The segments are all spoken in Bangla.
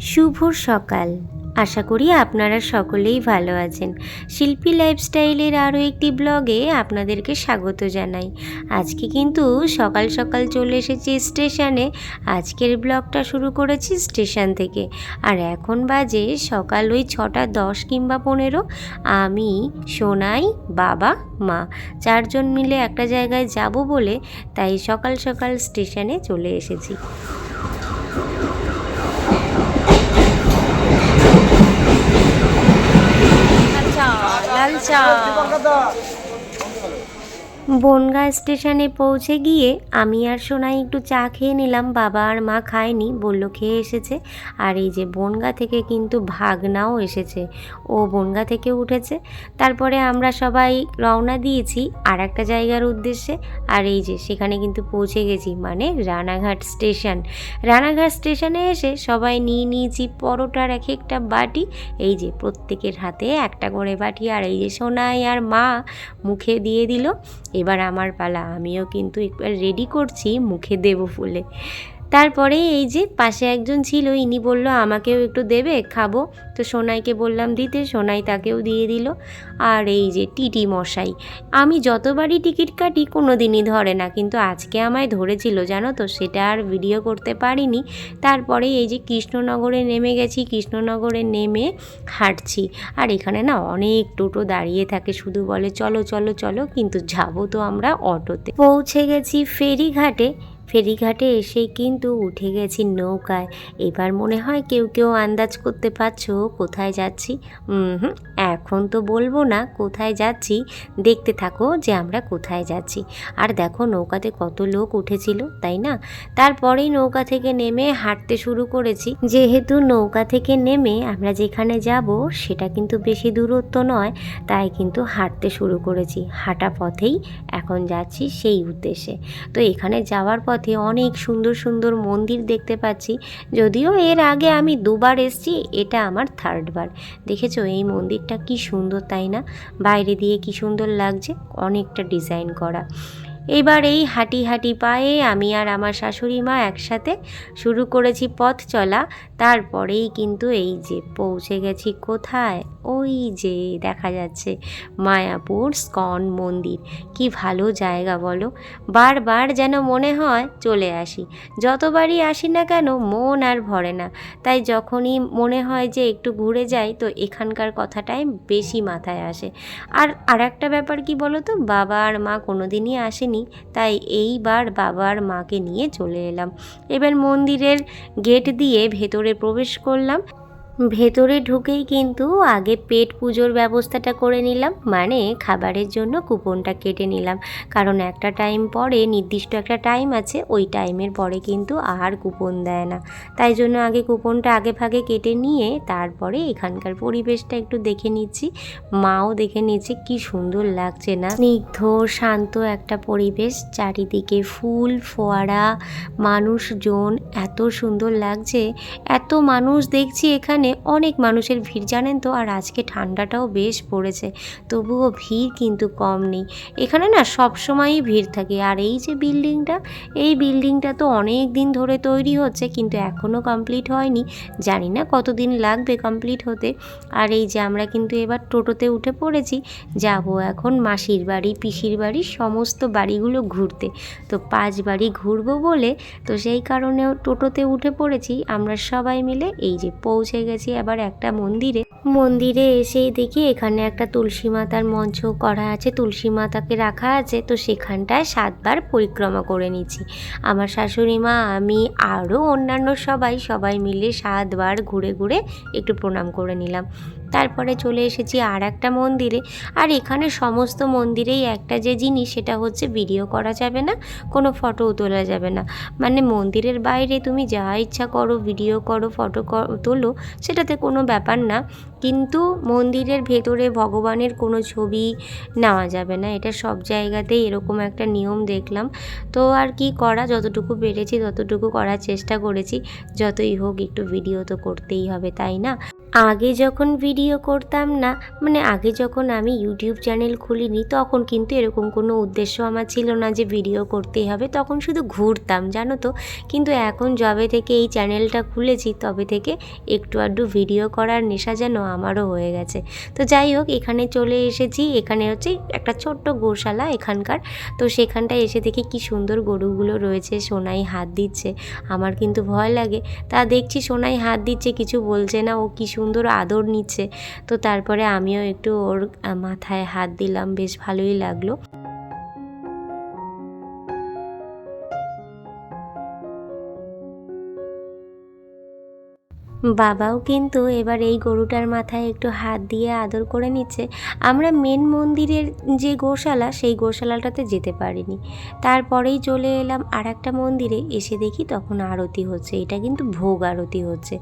শুভ সকাল। আশা করি আপনারা সকলেই ভালো আছেন। শিল্পী লাইফস্টাইলের আরও একটি ব্লগে আপনাদেরকে স্বাগত জানাই। আজকে কিন্তু সকাল সকাল চলে এসেছি স্টেশনে। আজকের ব্লগটা শুরু করেছি স্টেশন থেকে। আর এখন বাজে সকাল ওই ছটা দশ কিংবা পনেরো। আমি, সোনাই, বাবা, মা চারজন মিলে একটা জায়গায় যাব বলে তাই সকাল সকাল স্টেশনে চলে এসেছি। লাল বনগা স্টেশনে পৌঁছে গিয়ে আমি আর সোনাই একটু চা খেয়ে নিলাম। বাবা আর মা খায়নি, বলল খেয়ে এসেছে। আর এই যে বনগা থেকে কিন্তু ভাগনাও এসেছে। ও বনগা থেকে উঠেছে। তারপরে আমরা সবাই রওনা দিয়েছি আর একটা জায়গার উদ্দেশ্যে। আর এই যে সেখানে কিন্তু পৌঁছে গেছি মানে রানাঘাট স্টেশন। রানাঘাট স্টেশনে এসে সবাই নিয়ে নিয়েছি পরোটার এক একটা বাটি। এই যে প্রত্যেকের হাতে একটা করে বাটি। আর এই যে সোনাই আর মা মুখে দিয়ে দিল। এবার আমার পালা আমিও কিন্তু একবার রেডি করছি মুখে দেব ফুলে। তারপরে এই যে পাশে একজন ছিল, ইনি বলল, আমাকেও একটু দেবে, খাব। তো সোনাইকে বললাম, দিতে। সোনাই তাকেও দিয়ে দিল। আর এই যে টিটি মশাই, আমি যতবারই টিকিট কাটি কোনো দিনই ধরে না, কিন্তু আজকে আমায় ধরেছিল, জানো তো? সেটা আর ভিডিও করতে পারিনি। তারপরে এই যে কৃষ্ণনগরে নেমে গেছি, কৃষ্ণনগরে নেমে হাঁটছি। আর এখানে না অনেক টোটো দাঁড়িয়ে থাকে, শুধু বলে, চলো চলো চলো। কিন্তু যাব তো আমরা অটোতে। পৌঁছে গেছি ফেরিঘাটে। ফেরিঘাটে এসেই কিন্তু উঠে গেছি নৌকায়। এবার মনে হয় কেউ কেউ আন্দাজ করতে পারছ কোথায় যাচ্ছি? হুম, এখন তো বলব না কোথায় যাচ্ছি। দেখতে থাকো যে আমরা কোথায় যাচ্ছি। আর দেখো নৌকাতে কত লোক উঠেছিল, তাই না? তারপরেই নৌকা থেকে নেমে হাঁটতে শুরু করেছি। যেহেতু নৌকা থেকে নেমে আমরা যেখানে যাব সেটা কিন্তু বেশি দূরত্ব নয়, তাই কিন্তু হাঁটতে শুরু করেছি। হাঁটা পথেই এখন যাচ্ছি সেই উদ্দেশ্যে। তো এখানে যাওয়ার পথে অনেক সুন্দর সুন্দর মন্দির দেখতে পাচ্ছি। যদিও এর আগে আমি দুবার এসছি, এটা আমার থার্ডবার দেখেছ এই মন্দিরটা কি সুন্দর, তাই না? বাইরে দিয়ে কি সুন্দর লাগছে, অনেকটা ডিজাইন করা। এবার এই হাঁটি হাঁটি পায়ে আমি আর আমার শাশুড়ি মা একসাথে শুরু করেছি পথ চলা। তারপরেই কিন্তু এই যে পৌঁছে গেছি কোথায়? ওই যে দেখা যাচ্ছে মায়াপুর স্কন মন্দির। কি ভালো জায়গা বলো। বারবার যেন মনে হয় চলে আসি। যতবারই আসি না কেন মন আর ভরে না। তাই যখনই মনে হয় যে একটু ঘুরে যাই তো এখানকার কথাটাই বেশি মাথায় আসে। আর আর একটা ব্যাপার কি বলো তো? বাবা আর মা কোনো দিনই আসেনি তাই এইবার বাবার মাকে নিয়ে চলে এলাম। এবার মন্দিরের গেট দিয়ে ভেতরে প্রবেশ করলাম। ভেতরে ঢুকেই কিন্তু আগে পেট পুজোর ব্যবস্থাটা করে নিলাম মানে খাবারের জন্য কুপনটা কেটে নিলাম। কারণ একটা টাইম পরে, নির্দিষ্ট একটা টাইম আছে, ওই টাইমের পরে কিন্তু আর কুপন দেয় না। তাই জন্য আগে কুপনটা আগে ভাগে কেটে নিয়ে তারপরে এখানকার পরিবেশটা একটু দেখে নিচ্ছি। মাও দেখে নিচ্ছে, কি সুন্দর লাগছে না। স্নিগ্ধ, শান্ত একটা পরিবেশ, চারিদিকে ফুল, ফোয়ারা, মানুষজন, এত সুন্দর লাগছে। এত মানুষ দেখছি এখানে অনেক মানুষের ভিড়, জানেন তো? আর আজকে ঠান্ডাটাও বেশ পড়েছে, তবুও ভিড় কিন্তু কম নেই। এখানে না সব সময়ই ভিড় থাকে, আর এই যে বিল্ডিংটা, এই বিল্ডিংটা তো অনেক দিন ধরে তৈরি হচ্ছে, কিন্তু এখনও কমপ্লিট হয়নি। জানি না কতদিন লাগবে কমপ্লিট হতে। আর এই যে আমরা কিন্তু এবার টোটোতে উঠে পড়েছি, যাব এখন মাসির বাড়ি, পিসির বাড়ি, সমস্ত বাড়িগুলো ঘুরতে। তো পাঁচ বাড়ি ঘুরবো বলে, তো সেই কারণেও টোটোতে উঠে পড়েছি, আমরা সবাই মিলে এই যে পৌঁছে গেছি। আবার একটা মন্দিরে। মন্দিরে এসেই দেখি এখানে একটা তুলসী মাতার মঞ্চ করা আছে, তুলসী মাতাকে রাখা আছে, তো সেখানটায় সাতবার পরিক্রমা করে নিচ্ছি আমার শাশুড়ি মা, আমি, আরও অন্যান্য সবাই সবাই মিলে সাতবার ঘুরে ঘুরে একটু প্রণাম করে নিলাম। তারপরে চলে এসেছি আর একটা মন্দিরে। আর এখানে সমস্ত মন্দিরেই একটা যে জিনিস, সেটা হচ্ছে ভিডিও করা যাবে না, কোনো ফটোও তোলা যাবে না। মানে মন্দিরের বাইরে তুমি যা ইচ্ছা করো ভিডিও করো ফটো তোলো, সেটাতে কোনো ব্যাপার না। কিন্তু মন্দিরের ভেতরে ভগবানের কোনো ছবি নেওয়া যাবে না। এটা সব জায়গাতেই এরকম একটা নিয়ম দেখলাম। তো আর কি করা, যতটুকু পেরেছি, ততটুকু করার চেষ্টা করেছি। যতই হোক, একটু ভিডিও তো করতেই হবে, তাই না? আগে যখন ভিডিও করতাম না মানে আগে যখন আমি ইউটিউব চ্যানেল খুলিনি, তখন কিন্তু এরকম কোনো উদ্দেশ্য আমার ছিল না যে ভিডিও করতেই হবে। তখন শুধু ঘুরতাম, জানো তো? কিন্তু এখন যবে থেকে এই চ্যানেলটা খুলেছি, তবে থেকে একটু আধটু ভিডিও করার নেশা যেন আমারও হয়ে গেছে। তো যাই হোক, এখানে চলে এসেছি। এখানে হচ্ছে একটা ছোট্ট গোশালা এখানকার। তো সেখানটায় এসে দেখি কি সুন্দর গরুগুলো রয়েছে, সোনাই হাত দিচ্ছে। আমার কিন্তু ভয় লাগে। তা দেখছি সোনাই হাত দিচ্ছে, কিছু বলছে না, ও কি সুন্দর আদর নিচ্ছে। তো তারপরে আমিও একটু ওর মাথায় হাত দিলাম বেশ ভালোই লাগল। বাবাও কিন্তু এবার এই গরুটার মাথায় একটু হাত দিয়ে আদর করে নিচ্ছে। আমরা মেন মন্দিরের যে গোশালা, সেই গোশালাটাতে যেতে পারিনি। তারপরেই চলে এলাম আর একটা মন্দিরে, এসে দেখি তখন আরতি হচ্ছে। এটা কিন্তু ভোগ আরতি হচ্ছে।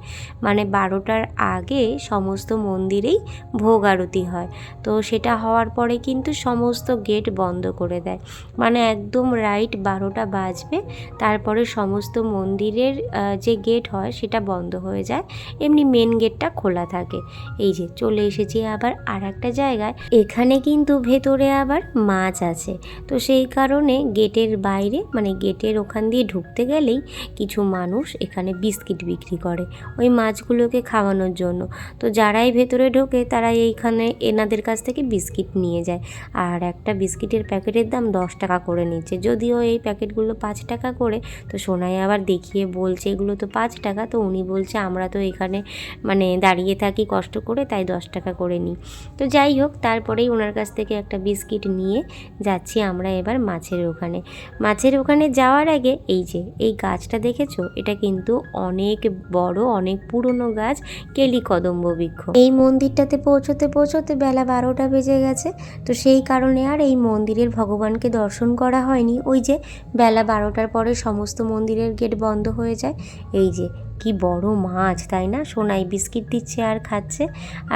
মানে বারোটার আগে সমস্ত মন্দিরেই ভোগ আরতি হয়। তো সেটা হওয়ার পরে কিন্তু সমস্ত গেট বন্ধ করে দেয়। মানে একদম রাইট বারোটা বাজবে, তারপরে সমস্ত মন্দিরের যে গেট হয় সেটা বন্ধ হয়ে যায়। এমনি মেন গেটটা খোলা থাকে। এই যে চলে এসেছি আবার আর একটা জায়গায়। এখানে কিন্তু ভেতরে আবার মাছ আছে। তো সেই কারণে গেটের বাইরে মানে গেটের ওখান দিয়ে ঢুকতে গেলেই কিছু মানুষ এখানে বিস্কিট বিক্রি করে ওই মাছগুলোকে খাওয়ানোর জন্য। তো যারাই ভেতরে ঢোকে তারা এইখানে এনাদের কাছ থেকে বিস্কিট নিয়ে যায়। আর একটা বিস্কিটের প্যাকেটের দাম দশ টাকা করে নিচ্ছে। যদিও এই প্যাকেটগুলো পাঁচ টাকা করে, তো সোনাই আবার দেখিয়ে বলছে, এগুলো তো পাঁচ টাকা। তো উনি বলছে, আমরা তো এখানে মানে দাঁড়িয়ে থাকি কষ্ট করে, তাই দশ টাকা করে নিই। তো যাই হোক, তারপরেই ওনার কাছ থেকে একটা বিস্কিট নিয়ে যাচ্ছি আমরা এবার মাছের ওখানে। মাছের ওখানে যাওয়ার আগে এই যে, এই গাছটা দেখেছ? এটা কিন্তু অনেক বড়, অনেক পুরনো গাছ কেলি কদম্ব বৃক্ষ। এই মন্দিরটাতে পৌঁছতে পৌঁছতে বেলা বারোটা বেজে গেছে। তো সেই কারণে আর এই মন্দিরের ভগবানকে দর্শন করা হয়নি। ওই যে বেলা বারোটার পরে সমস্ত মন্দিরের গেট বন্ধ হয়ে যায়। এই যে কি বড় মাছ, তাই না? সোনাই বিস্কিট দিচ্ছে আর খাচ্ছে।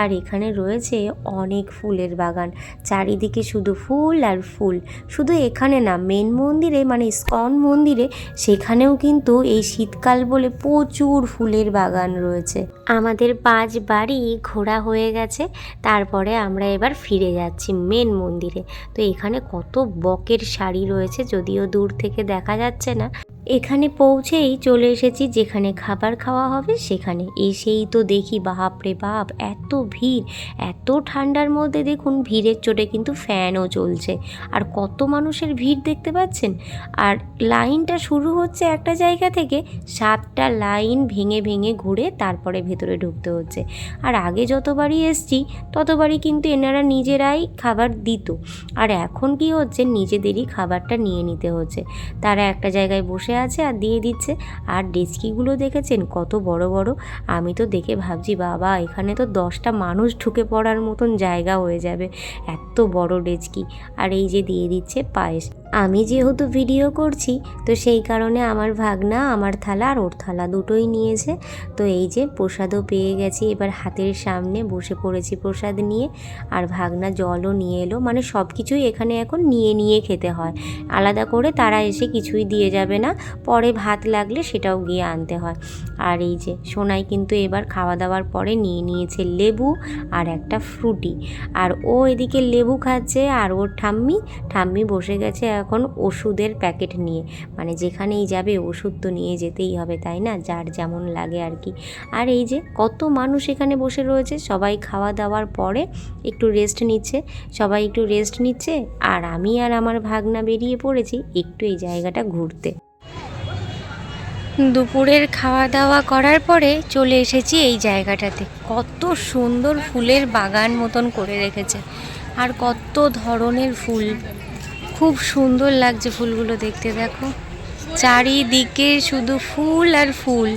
আর এখানে রয়েছে অনেক ফুলের বাগান। চারিদিকে শুধু ফুল আর ফুল। শুধু এখানে না মেন মন্দিরে মানে স্কন মন্দিরে, সেখানেও কিন্তু এই শীতকাল বলে প্রচুর ফুলের বাগান রয়েছে। আমাদের পাঁচ বাড়ি ঘোরা হয়ে গেছে। তারপরে আমরা এবার ফিরে যাচ্ছি মেন মন্দিরে। তো এখানে কত বকের শাড়ি রয়েছে, যদিও দূর থেকে দেখা যাচ্ছে না। এখানে পৌঁছেই চলে এসেছি যেখানে খাবার খাওয়া হবে সেখানে। এসেই তো দেখি, বাপ রে বাপ, এত ভিড়, এত ঠান্ডার মধ্যে দেখুন ভিড়ের চোটে কিন্তু ফ্যানও চলছে। আর কত মানুষের ভিড় দেখতে পাচ্ছেন? আর লাইনটা শুরু হচ্ছে একটা জায়গা থেকে, সাতটা লাইন ভেঙে ভেঙে ঘুরে তারপরে ভেতরে ঢুকতে হচ্ছে। আর আগে যতবারই এসছি, ততবারই কিন্তু এনারা নিজেরাই খাবার দিত। আর এখন কি হচ্ছে, নিজেদেরই খাবারটা নিয়ে নিতে হচ্ছে। তারা একটা জায়গায় বসে আছে আর দিয়ে দিচ্ছে। আর ডেচকিগুলো দেখেছেন? কত বড় বড়। আমি তো দেখে ভাবছি, বাবা, এখানে তো দশটা মানুষ ঢুকে পড়ার মতন জায়গা হয়ে যাবে। এত বড় ডেচকি। আর এই যে দিয়ে দিচ্ছে পায়েস। আমি যেহেতু ভিডিও করছি, তো সেই কারণে আমার ভাগনা, আমার থালা আর ওর থালা দুটোই নিয়েছে। তো এই যে প্রসাদও পেয়ে গেছি, এবার হাতের সামনে বসে পড়েছি প্রসাদ নিয়ে। আর ভাগনা জলও নিয়ে এলো মানে সব কিছুই এখানে এখন নিয়ে নিয়ে খেতে হয়। আলাদা করে তারা এসে কিছুই দিয়ে যাবে না, পরে ভাত লাগলে সেটাও গিয়ে আনতে হয়। আর এই যে সোনাই কিন্তু এবার খাওয়া দাওয়ার পরে নিয়ে নিয়েছে লেবু আর একটা ফ্রুটি। আর ও এদিকে লেবু খাচ্ছে আর ওর ঠাম্মি ঠাম্মি বসে গেছে এখন ওষুধের প্যাকেট নিয়ে। মানে যেখানেই যাবে ওষুধ তো নিয়ে যেতেই হবে, তাই না? যার যেমন লাগে আর কি। আর এই যে কত মানুষ এখানে বসে রয়েছে, সবাই খাওয়া দাওয়ার পরে একটু রেস্ট নিচ্ছে, সবাই একটু রেস্ট নিচ্ছে, আর আমি আর আমার ভাগনা বেরিয়ে পড়েছি একটু এই জায়গাটা ঘুরতে। দুপুরের খাওয়া দাওয়া করার পরে চলে এসেছি এই জায়গাটাতে। কত সুন্দর ফুলের বাগান মতন করে রেখেছে। আর কত ধরনের ফুল। খুব সুন্দর লাগছে ফুলগুলো দেখতে দেখো। চারিদিকে শুধু ফুল আর ফুল।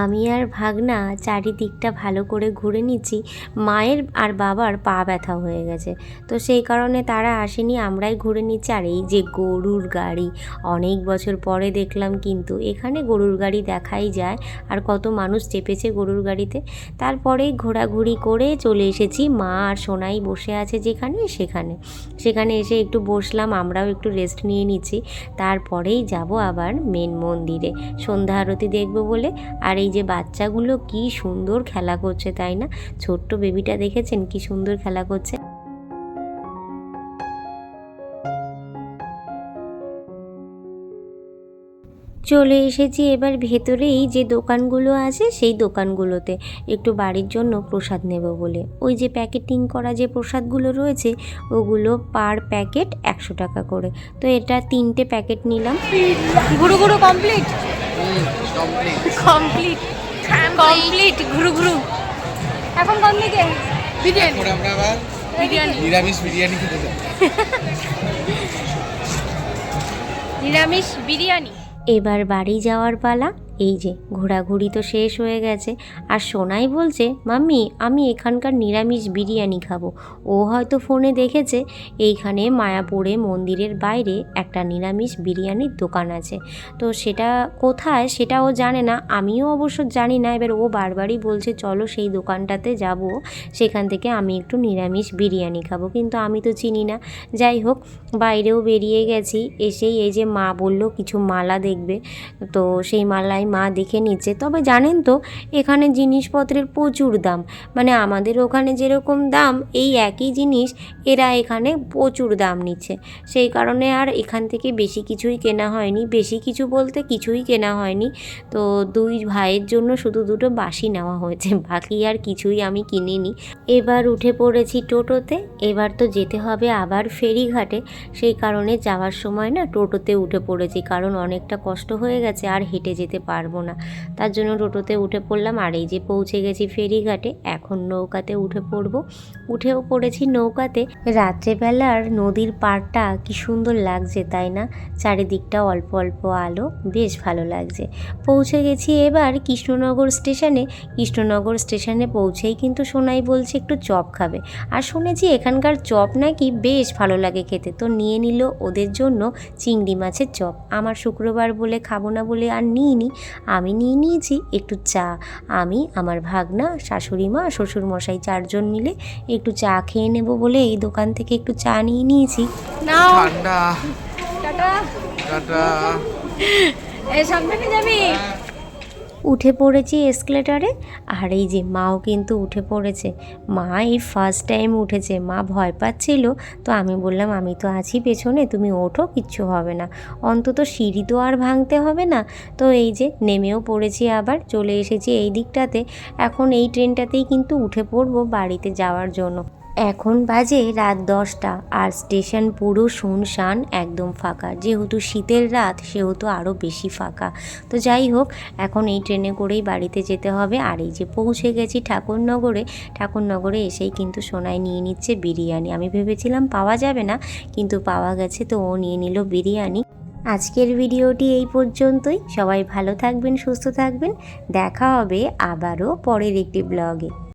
আমি আর ভাগনা চারিদিকটা ভালো করে ঘুরে নিচ্ছি। মায়ের আর বাবার পা ব্যথা হয়ে গেছে। তো সেই কারণে তারা আসেনি, আমরাই ঘুরে নিচ্ছি। আর এই যে গরুর গাড়ি, অনেক বছর পরে দেখলাম কিন্তু এখানে গরুর গাড়ি দেখাই যায়। আর কত মানুষ চেপেছে গরুর গাড়িতে। তারপরেই ঘোরাঘুরি করে চলে এসেছি। মা আর সোনাই বসে আছে যেখানে, সেখানে। সেখানে এসে একটু বসলাম, আমরাও একটু রেস্ট নিয়ে নিচ্ছি। তারপরেই যাব আবার মেন মন্দিরে। সন্ধ্যা আরতি দেখব বলে। আর এই যে বাচ্চাগুলো কি সুন্দর খেলা করছে, তাই না? ছোট্ট বেবিটা দেখেছেন? কি সুন্দর খেলা করছে। চলে এসেছি এবার ভেতরেই যে দোকানগুলো আছে, সেই দোকানগুলোতে। একটু বাড়ির জন্য প্রসাদ নেব বলে। ওই যে প্যাকেটিং করা যে প্রসাদগুলো রয়েছে, ওগুলো পার প্যাকেট একশো টাকা করে। তো এটা তিনটে প্যাকেট নিলাম। ঘুরু ঘুরু কমপ্লিট? কমপ্লিট কমপ্লিট ঘুরু ঘুরু। এখন কোন দিকে? বিরিয়ানি। আমরা আবার বিরিয়ানি। নিরামিষ বিরিয়ানি খেতে যাব। নিরামিষ বিরিয়ানি। এবার বাড়ি যাওয়ার পালা। এই যে, ঘোরাঘুরি তো শেষ হয়ে গেছে। আর সোনাই বলছে, মাম্মি, আমি এখানকার নিরামিষ বিরিয়ানি খাব। ও হয়তো ফোনে দেখেছে, এইখানে মায়াপুরে মন্দিরের বাইরে একটা নিরামিষ বিরিয়ানির দোকান আছে। তো সেটা কোথায় সেটা ও জানে না, আমিও অবশ্য জানি না। এবার ও বারবারই বলছে, চলো সেই দোকানটাতে যাব, সেখান থেকে আমি একটু নিরামিষ বিরিয়ানি খাব। কিন্তু আমি তো চিনি না। যাই হোক, বাইরেও বেরিয়ে গেছি, এসেই এই যে মা বলল, কিছু মালা দেখবে। তো সেই মালাই মা দেখে নিচ্ছে। তবে জানেন তো, এখানে জিনিসপত্রের প্রচুর দাম। মানে আমাদের ওখানে যেরকম দাম, এই একই জিনিস এরা এখানে প্রচুর দাম নিচ্ছে। সেই কারণে আর এখান থেকে বেশি কিছুই কেনা হয়নি। বেশি কিছু বলতে কিছুই কেনা হয়নি। তো দুই ভাইয়ের জন্য শুধু দুটো বাসি নেওয়া হয়েছে। বাকি আর কিছুই আমি কিনিনি। এবার উঠে পড়েছি টোটোতে। এবার তো যেতে হবে আবার ফেরিঘাটে। সেই কারণে যাওয়ার সময় না টোটোতে উঠে পড়েছি। কারণ অনেকটা কষ্ট হয়ে গেছে আর হেঁটে যেতে পারব না। তার জন্য টোটোতে উঠে পড়লাম আর এই যে পৌঁছে গেছি ফেরিঘাটে, এখন নৌকাতে উঠে পড়ব। উঠেও পড়েছি নৌকাতে। রাত্রেবেলার নদীর পাড়টা কি সুন্দর লাগছে, তাই না? চারিদিকটা অল্প অল্প আলো, বেশ ভালো লাগছে। পৌঁছে গেছি এবার কৃষ্ণনগর স্টেশনে। কৃষ্ণনগর স্টেশনে পৌঁছেই কিন্তু সোনাই বলছে একটু চপ খাবে। আর শুনেছি এখানকার চপ নাকি বেশ ভালো লাগে খেতে। তো নিয়ে নিল ওদের জন্য চিংড়ি মাছের চপ। আমার শুক্রবার বলে খাব না বলে আর নিইনি। আমি নিয়ে নিয়েছি একটু চা। আমি আমার ভাগনা শাশুড়ি মা শ্বশুর মশাই চারজন মিলে একটু চা খেয়ে নেব বলে এই দোকান থেকে একটু চা নিয়ে নিয়েছি। নাও। ঠান্ডা। টাটা। টাটা। এই সামনে যাবি। উঠে পড়েছি এসকেলেটারে আর এই যে মাও কিন্তু উঠে পড়েছে। মা এই ফার্স্ট টাইম উঠেছে। মা ভয় পাচ্ছিল। তো আমি বললাম, আমি তো আছি পেছনে, তুমি ওঠো, কিচ্ছু হবে না। অন্তত সিঁড়ি তো আর ভাঙতে হবে না। তো এই যে নেমেও পড়েছি আবার, চলে এসেছি এই দিকটাতে। এখন এই ট্রেনটাতেই কিন্তু উঠে পড়ব বাড়িতে যাওয়ার জন্য। এখন বাজে রাত দশটা আর স্টেশন পুরো শুনশান একদম ফাঁকা। যেহেতু শীতের রাত, সেহেতু আরও বেশি ফাঁকা। তো যাই হোক, এখন এই ট্রেনে করেই বাড়িতে যেতে হবে। আর এই যে পৌঁছে গেছি ঠাকুরনগরে ঠাকুরনগরে এসেই কিন্তু সোনাই নিয়ে নিচ্ছে বিরিয়ানি। আমি ভেবেছিলাম পাওয়া যাবে না, কিন্তু পাওয়া গেছে তো ও নিয়ে নিল বিরিয়ানি। আজকের ভিডিওটি এই পর্যন্তই। সবাই ভালো থাকবেন, সুস্থ থাকবেন। দেখা হবে আবারও পরের একটি ব্লগে।